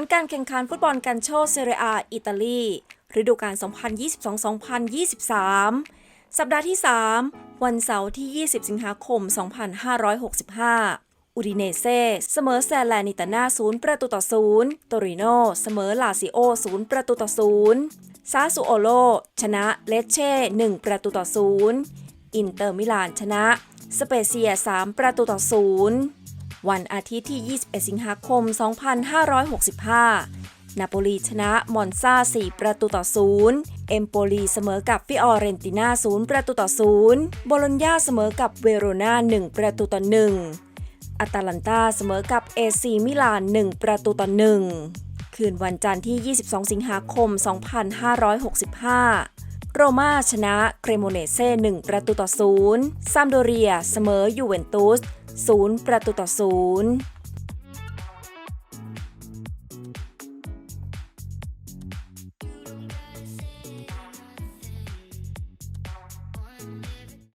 ลการแข่งขันฟุตบอลกันโชเซเรียอิตาลีฤดูกาล 2022-2023 สัปดาห์ที่ 3 วันเสาร์ที่ 20 สิงหาคม 2565อูดิเนเซ่เสมอแซแลนิตาน่า0ประตูต่อ0โตริโนเสมอลาซิโอ0ประตูต่อ0ซาซูโอโล ชนะเลเช่ 1 ประตูต่อ0อินเตอร์มิลานชนะ สเปเซีย 3 ประตูต่อ0 วันอาทิตย์ที่ 21 สิงหาคม 2565 นาโปลีชนะมอนซา 4 ประตูต่อ0เอมโปลีเสมอกับฟิออเรนติน่า 0 ประตูต่อ0โบโลญญาเสมอกับเวโรนา 1 ประตูต่อ1อาตาลันตาเสมอกับเอซีมิลาน 1 ประตูต่อ1คืนวันจันทร์ที่ 22 สิงหาคม 2565 โรม่าชนะเครโมเนเซ่1ประตูต่อ0ซามโดเรียเสมอยูเวนตุส0ประตูต่อ0